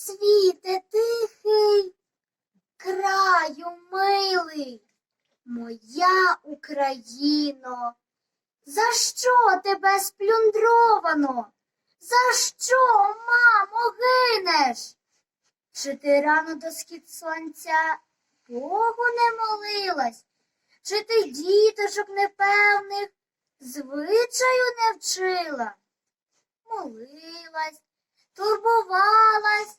Світе тихий, краю милий, моя Україно, за що тебе сплюндровано? За що, мамо, гинеш? Чи ти рано до схід сонця Богу не молилась? Чи ти діточок непевних звичаю не вчила? Молилась, турбувалась,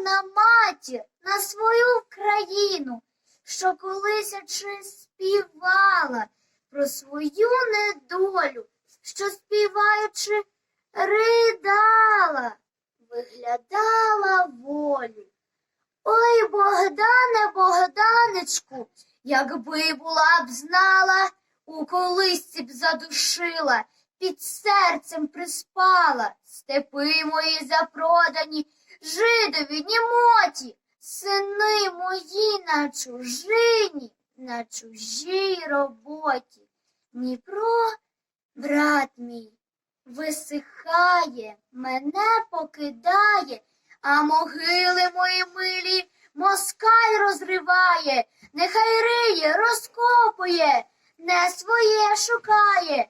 матір, на свою країну, що колись чи співала про свою недолю, що співаючи ридала, виглядала волю. Ой, Богдане, Богданечку, якби була б знала, у колисці б задушила, під серцем приспала, степи мої запродані, жидові, німоті, сини мої на чужині, на чужій роботі. Дніпро, брат мій, висихає, мене покидає, а могили мої милі москаль розриває, нехай риє, розкопує, не своє шукає,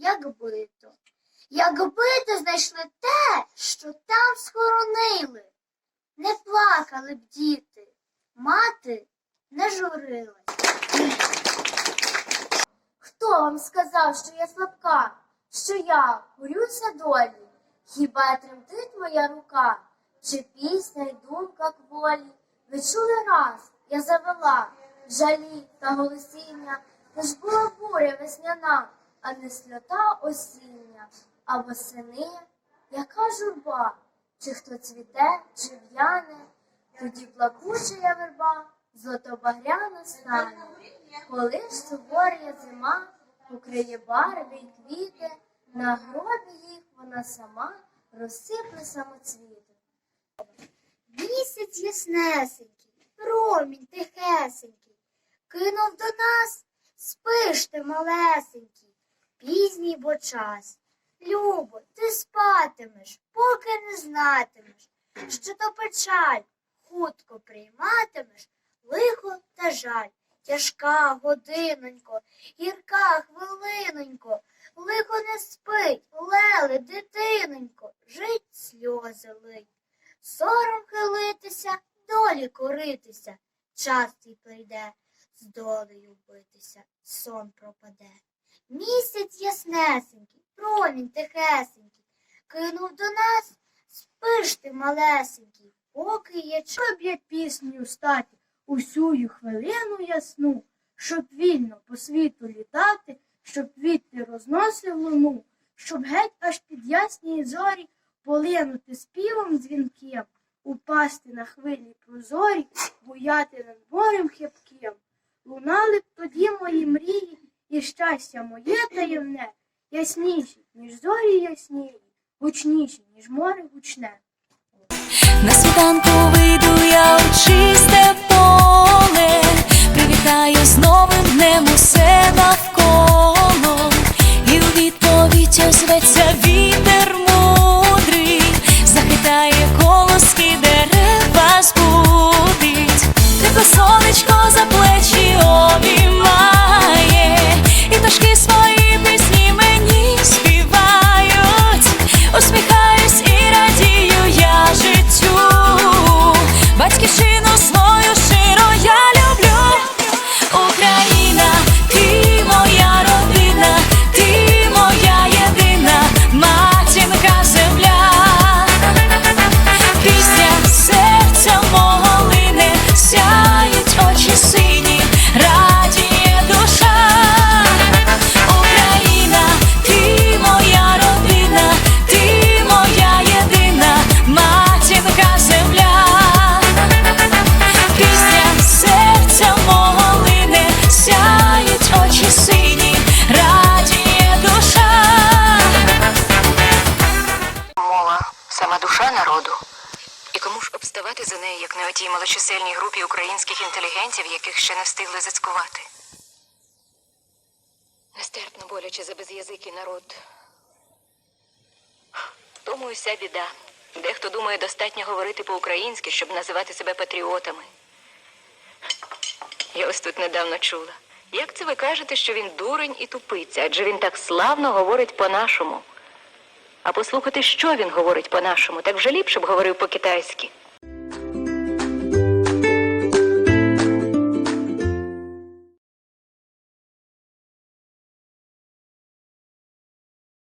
якби то, якби то знайшли те, що там схоронили. Не плакали б діти, мати не журилась. Хто вам сказав, що я слабка, що я курюся долі? Хіба тремтить моя рука, чи пісня й думка кволі? Ви чули раз, я завела жалі та голосіння, Тож була буря весняна, а не сльота осіння, а восени, яка журба, чи хто цвіте, чи в'яне, тоді плакуча верба, злотобагряна стане. Коли ж суворя зима покриє барви й квіти, на гробі їх вона сама розсипле самоцвіти. Місяць яснесенький, промінь тихесенький, кинув до нас, спиш ти малесенький, пізній бо час. Любо, ти спатимеш, поки не знатимеш, що то печаль, хутко прийматимеш лихо та жаль. Тяжка годинонько, гірка хвилинонько, лихо не спить, леле, дитинонько, жить сльози лить. Сором хилитися, долі коритися, час твій прийде, з долею битися, сон пропаде. Місяць яснесенький, промінь тихесенький, кинув до нас, спиш ти малесенький, поки є я пісню стати усю хвилину ясну, щоб вільно по світу літати, щоб віти розносив луну, щоб геть аж під ясні зорі полинути співом дзвінким, упасти на хвилі прозорі, буяти над морем хибким. Лунали б тоді мої мрії, і щастя моє таємне, ясніші, ніж зорі яснії, гучніші, ніж море гучне. На світанку вийду я у чисте поле, привітаю з новим днем усе навколо, не отій малочисельній групі українських інтелігентів, яких ще не встигли зацькувати. Нестерпно боляче за без'язикий народ. Тому і вся біда. Дехто думає, достатньо говорити по-українськи, щоб називати себе патріотами. Я ось тут недавно чула. Як це ви кажете, що він дурень і тупиця, адже він так славно говорить по-нашому. А послухати, що він говорить по-нашому, так вже ліпше б говорив по-китайськи.